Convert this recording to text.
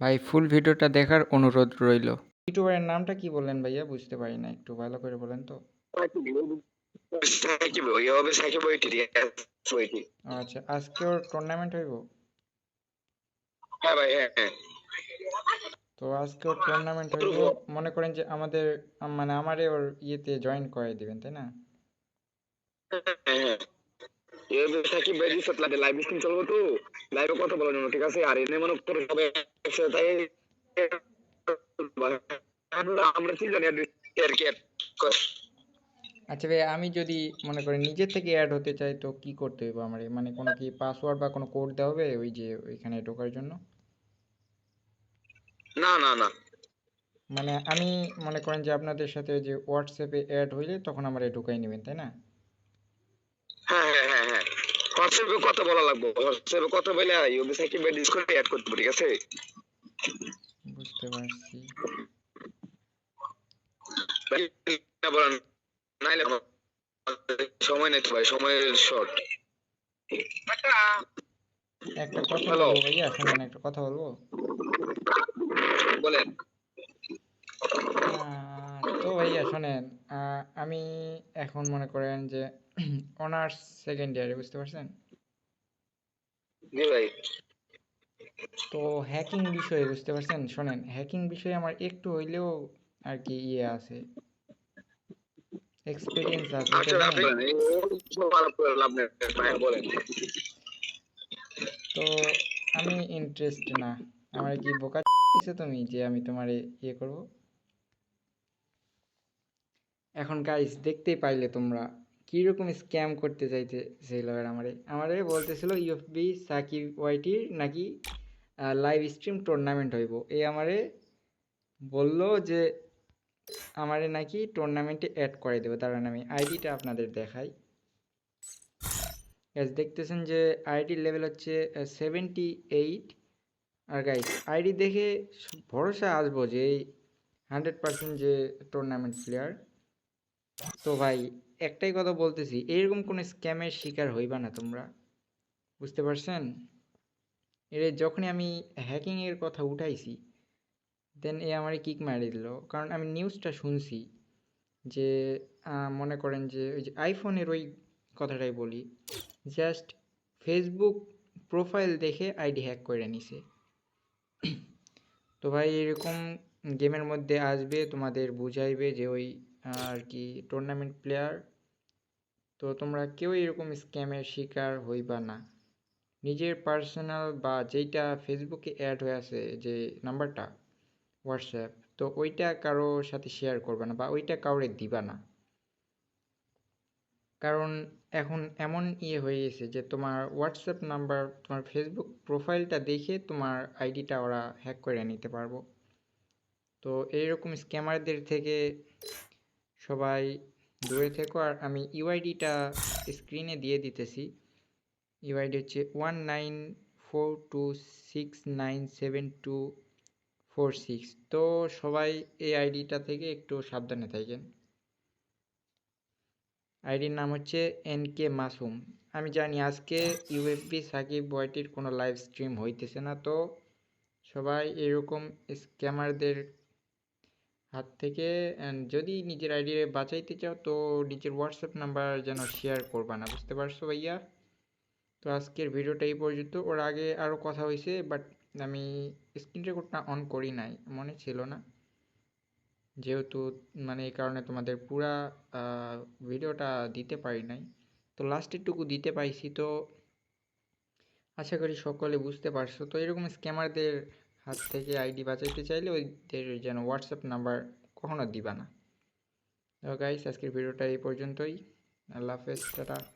ভাই, ফুল ভিডিওটা দেখার অনুরোধ রইল। ইউটিউবারের নামটা কি বললেন ভাইয়া? বুঝতে পারি না, একটু ভালো করে বলেন তো। আচ্ছা আজকে ওর টুর্নামেন্ট হইব? হ্যাঁ ভাই তো আজকে ওর টুর্নামেন্ট হইব। মনে করেন যে আমাদের মানে আমারে ওর ইয়েতে জয়েন করাই দিবেন, তাই না? এই হবে সাকিব ভাই রিসেট লাগে লাইভ স্ট্রিম চলবে তো। লাইভে কথা বলার জন্য ঠিক আছে? আর এনে মনে করে সবাই একসাথে তাই আমরা আমরা তিনজন আর কি আচ্ছা ভাই আমি যদি মনে করেন নিজে থেকে অ্যাড হতে চাই তো কি করতে হইব আমার? মানে কোনো কি পাসওয়ার্ড বা কোনো কোড দেওয়া হবে ওই যে ওইখানে ঢোকার জন্য? না না না। মানে আমি মনে করেন যে আপনাদের সাথে যে হোয়াটসঅ্যাপে অ্যাড হইলে তখন আমার ঢুকাই নেবেন তাই না? হ্যাঁ হ্যাঁ হ্যাঁ। হোয়াটসঅ্যাপে কথা বলা লাগবে। হোয়াটসঅ্যাপে কথা বলে ইউবি সাকিব ভাই ডিসকর্ডে অ্যাড করতে ঠিক আছে? বুঝতে পারছি। বলেন নাইলে সময় নেই ভাই সময়ের শর্ট একটা কথা বলব ভাইয়া একটা কথা বলব। বলেন আহ, তো ভাইয়া শোনেন আহ, আমি এখন মনে করেন যে অনার্স সেকেন্ড ইয়ারে বুঝতে পারছেন? জি ভাই। তো হ্যাকিং বিষয়ে বুঝতে পারছেন? শোনেন হ্যাকিং বিষয়ে আমার একটু হইলেও আর কি ইয়ে আছে। এক্সপিরিয়েন্স আছে আচ্ছা তো আমি ইন্টারেস্ট না। আমার কি বোকা দিছো তুমি যে আমি তোমার ইয়ে করব? এখন গাইস দেখতেই পাইলে তোমরা কীরকম স্ক্যাম করতে চাইতে ছিল আমারে। আমারে বলতেছিল ইউএফবি সাকিব ওয়াইটির নাকি লাইভ স্ট্রিম টুর্নামেন্ট হইব। এই আমারে বলল যে আমারে নাকি টুর্নামেন্টে অ্যাড করে দেবে। তার আমি আইডিটা আপনাদের দেখাই। গ্যাস দেখতেছেন যে আইডি লেভেল হচ্ছে সেভেন্টি এইট আর গাইস আইডি দেখে ভরসা আসব যে হান্ড্রেড পার্সেন্ট যে টুর্নামেন্ট প্লেয়ার তো ভাই, একটাই কথা বলতেছি, এরকম কোনো স্ক্যামের শিকার হইবা না তোমরা। বুঝতে পারছেন? এর যখনই আমি হ্যাকিংয়ের কথা উঠাইছি দেন এ আমারে কিক মারিয়ে দিল। কারণ আমি নিউজটা শুনছি যে মনে করেন যে, ওই যে আইফোনের ওই কথাটাই বলি জাস্ট ফেসবুক প্রোফাইল দেখে আইডি হ্যাক করে নিছে। তো ভাই, এরকম গেমের মধ্যে আসবে, তোমাদের বুঝাইবে যে ওই আর কি টুর্নামেন্ট প্লেয়ার তো তোমরা কেউ এরকম স্ক্যামের শিকার হইবা না। নিজের পার্সোনাল বা যেইটা ফেসবুকে অ্যাড হয়ে আছে যে নাম্বারটা হোয়াটসঅ্যাপ তো ওইটা কারও সাথে শেয়ার করবে না বা ওইটা কাউরে দিবা না। কারণ এখন এমন ইয়ে হয়ে গেছে যে তোমার হোয়াটসঅ্যাপ নাম্বার তোমার ফেসবুক প্রোফাইলটা দেখে তোমার আইডিটা ওরা হ্যাক করে নিতে পারব। তো এইরকম স্ক্যামারদের থেকে সবাই দূরে থেকো। আর আমি ইউআইডিটা স্ক্রিনে দিয়ে দিতেছি। ইউআইডি হচ্ছে one nine four two six nine seven two four six তো সবাই এই আইডিটা থেকে একটু সাবধানে থাকেন। আইডির নাম হচ্ছে এন কে মাসুম আমি জানি আজকে ইউএফবি সাকিব বয়টির কোনো লাইভ স্ট্রিম হইতেছে না। তো সবাই এরকম স্ক্যামারদের হাত থেকে যদি নিজের আইডি বাঁচাইতে চাও, তো নিজের হোয়াটসঅ্যাপ নাম্বার যেন শেয়ার করবা না, বুঝতে পারছ ভাইয়া? তো আজকের ভিডিওটা এই পর্যন্ত। ওর আগে আরও কথা হয়েছে বাট আমি স্ক্রিন রেকর্ডটা অন করি নাই, মনে ছিল না। যেহেতু মানে এই কারণে তোমাদের পুরা ভিডিওটা দিতে পারি নাই। তো লাস্টেরটুকু দিতে পাইছি, তো আশা করি সকলে বুঝতে পারছ। তো এরকম স্ক্যামারদের হাত থেকে আইডি বাঁচাইতে চাইলে ওইদের যেন হোয়াটসঅ্যাপ নাম্বার কখনো দিবা না। তো গাইস আজকের ভিডিওটা এই পর্যন্তই। আল্লাহ হাফেজ, টাটা।